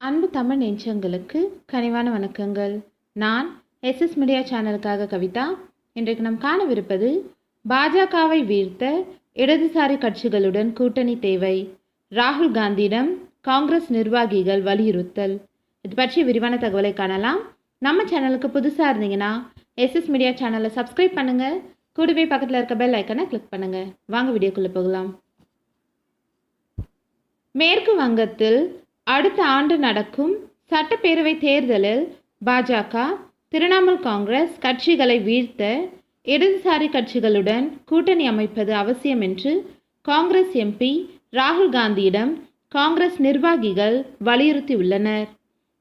அன்பு தமிழ் நெஞ்சங்களுக்கு கனிவான வணக்கங்கள். நான் எஸ்எஸ் மீடியா சேனலுக்காக கவிதா. இன்றைக்கு நாம் காணவிருப்பது பாஜகவை வீழ்த்த இடதுசாரி கட்சிகளுடன் கூட்டணி தேவை. ராகுல் காந்தியிடம் காங்கிரஸ் நிர்வாகிகள் வலியுறுத்தல். இது பற்றி விரிவான தகவலை காணலாம். நம்ம சேனலுக்கு புதுசாக இருந்தீங்கன்னா எஸ்எஸ் மீடியா சேனலை சப்ஸ்கிரைப் பண்ணுங்கள் கூடவே பக்கத்தில் இருக்க பெல் ஐக்கனை கிளிக் பண்ணுங்கள் வாங்க வீடியோக்குள்ளே போகலாம். மேற்கு வங்கத்தில் அடுத்த ஆண்டு நடக்கும் சட்டப்பேரவை தேர்தலில் பாஜக திரிணாமுல் காங்கிரஸ் கட்சிகளை வீழ்த்த இடதுசாரி கட்சிகளுடன் கூட்டணி அமைப்பது அவசியம் என்று காங்கிரஸ் எம்பி ராகுல் காந்தியிடம் காங்கிரஸ் நிர்வாகிகள் வலியுறுத்தியுள்ளனர்.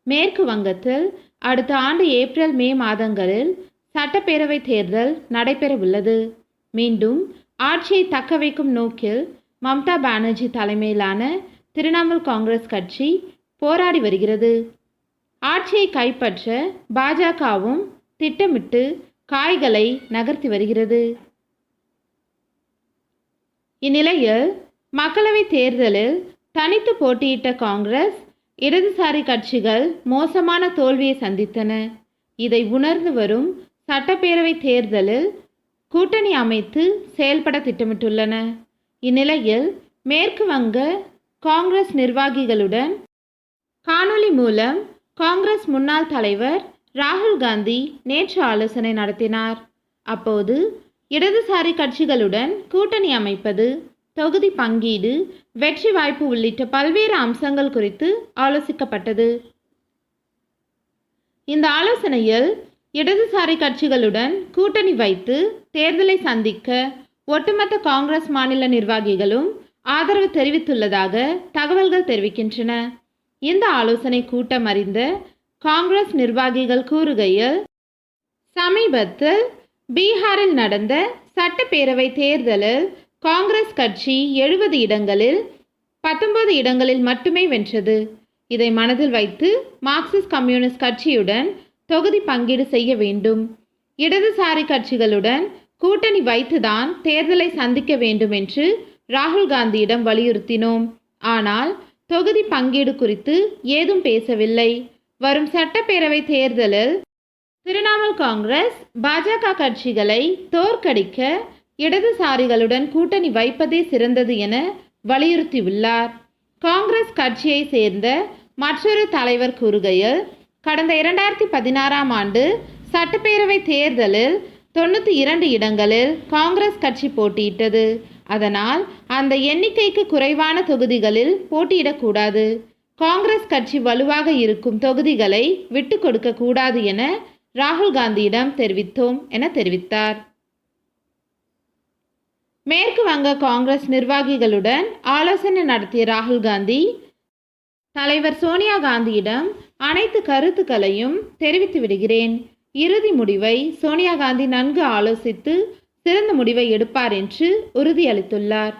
மேற்கு வங்கத்தில் அடுத்த ஆண்டு ஏப்ரல் மே மாதங்களில் சட்டப்பேரவை தேர்தல் நடைபெறவுள்ளது. மீண்டும் ஆட்சியை தக்க வைக்கும் நோக்கில் மம்தா பானர்ஜி தலைமையிலான திரிணாமுல் காங்கிரஸ் கட்சி போராடி வருகிறது. ஆட்சியை கைப்பற்ற பாஜகவும் திட்டமிட்டு காய்களை நகர்த்தி வருகிறது. இந்நிலையில் மக்களவைத் தேர்தலில் தனித்து போட்டியிட்ட காங்கிரஸ் இடதுசாரி கட்சிகள் மோசமான தோல்வியை சந்தித்தன. இதை உணர்ந்து வரும் சட்டப்பேரவை தேர்தலில் கூட்டணி அமைத்து செயல்பட திட்டமிட்டுள்ளன. இந்நிலையில் மேற்கு வங்க காங்கிரஸ் நிர்வாகிகளுடன் காணொளி மூலம் காங்கிரஸ் முன்னாள் தலைவர் ராகுல் காந்தி நேற்று ஆலோசனை நடத்தினார். அப்போது இடதுசாரி கட்சிகளுடன் கூட்டணி அமைப்பது தொகுதி பங்கீடு வெற்றி வாய்ப்பு உள்ளிட்ட பல்வேறு அம்சங்கள் குறித்து ஆலோசிக்கப்பட்டது. இந்த ஆலோசனையில் இடதுசாரி கட்சிகளுடன் கூட்டணி வைத்து தேர்தலை சந்திக்க ஒட்டுமொத்த காங்கிரஸ் மாநில நிர்வாகிகளும் ஆதரவு தெரிவித்துள்ளதாக தகவல்கள் தெரிவிக்கின்றன. இந்த ஆலோசனை கூட்டம் அறிந்த காங்கிரஸ் நிர்வாகிகள் கூறுகையில் சமீபத்தில் பீகாரில் நடந்த சட்டப்பேரவை தேர்தலில் காங்கிரஸ் கட்சி எழுபது இடங்களில் பத்தொன்பது இடங்களில் மட்டுமே வென்றது. இதை மனதில் வைத்து மார்க்சிஸ்ட் கம்யூனிஸ்ட் கட்சியுடன் தொகுதி பங்கீடு செய்ய வேண்டும். இடதுசாரி கட்சிகளுடன் கூட்டணி வைத்துதான் தேர்தலை சந்திக்க வேண்டும் என்று ராகுல் காந்தியிடம் வலியுறுத்தினோம். ஆனால் தொகுதி பங்கீடு குறித்து ஏதும் பேசவில்லை. வரும் சட்டப்பேரவை தேர்தலில் திரிணாமுல் காங்கிரஸ் பாஜக கட்சிகளை தோற்கடிக்க இடதுசாரிகளுடன் கூட்டணி வைப்பதே சிறந்தது என வலியுறுத்தியுள்ளார். காங்கிரஸ் கட்சியை சேர்ந்த மற்றொரு தலைவர் கூறுகையில் கடந்த இரண்டாயிரத்தி பதினாறாம் ஆண்டு சட்டப்பேரவை தேர்தலில் தொண்ணூற்றி இரண்டு இடங்களில் காங்கிரஸ் கட்சி போட்டியிட்டது. அதனால் அந்த எண்ணிக்கைக்கு குறைவான தொகுதிகளில் போட்டியிடக்கூடாது. காங்கிரஸ் கட்சி வலுவாக இருக்கும் தொகுதிகளை விட்டு கொடுக்க கூடாது என ராகுல் காந்தியிடம் தெரிவித்தோம் என தெரிவித்தார். மேற்கு வங்க காங்கிரஸ் நிர்வாகிகளுடன் ஆலோசனை நடத்திய ராகுல் காந்தி தலைவர் சோனியா காந்தியிடம் அனைத்து கருத்துக்களையும் தெரிவித்து விடுகிறேன். இறுதி முடிவை சோனியா காந்தி நன்கு ஆலோசித்து சிறந்த முடிவை எடுப்பார் என்று உறுதியளித்துள்ளார்.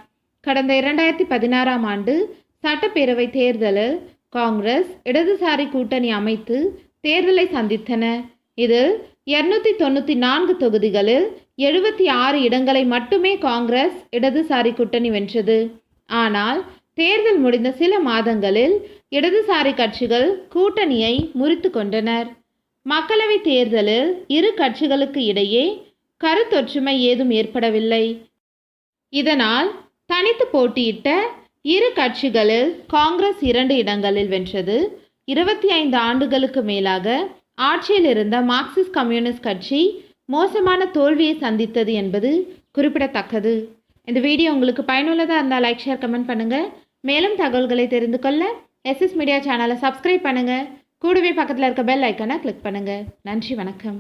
கடந்த இரண்டாயிரத்தி பதினாறாம் ஆண்டு சட்டப்பேரவை தேர்தலில் காங்கிரஸ் இடதுசாரி கூட்டணி அமைத்து தேர்தலை சந்தித்தன. இதில் இருநூத்தி தொண்ணூற்றி நான்கு தொகுதிகளில் எழுபத்தி ஆறு இடங்களை மட்டுமே காங்கிரஸ் இடதுசாரி கூட்டணி வென்றது. ஆனால் தேர்தல் முடிந்த சில மாதங்களில் இடதுசாரி கட்சிகள் கூட்டணியை முறித்து கொண்டனர். மக்களவை தேர்தலில் இரு கட்சிகளுக்கு இடையே கருத்தொற்றுமை ஏதும் ஏற்படவில்லை. இதனால் தனித்து போட்டியிட்ட இரு கட்சிகளில் காங்கிரஸ் இரண்டு இடங்களில் வென்றது. இருபத்தி ஐந்து ஆண்டுகளுக்கு மேலாக ஆட்சியில் இருந்த மார்க்சிஸ்ட் கம்யூனிஸ்ட் கட்சி மோசமான தோல்வியை சந்தித்தது என்பது குறிப்பிடத்தக்கது. இந்த வீடியோ உங்களுக்கு பயனுள்ளதாக இருந்தால் லைக் ஷேர் கமெண்ட் பண்ணுங்கள் மேலும் தகவல்களை தெரிந்து கொள்ள எஸ்எஸ் மீடியா சேனலை சப்ஸ்கிரைப் பண்ணுங்கள் கூடவே பக்கத்தில் இருக்க பெல் ஐக்கனை கிளிக் பண்ணுங்கள் நன்றி வணக்கம்.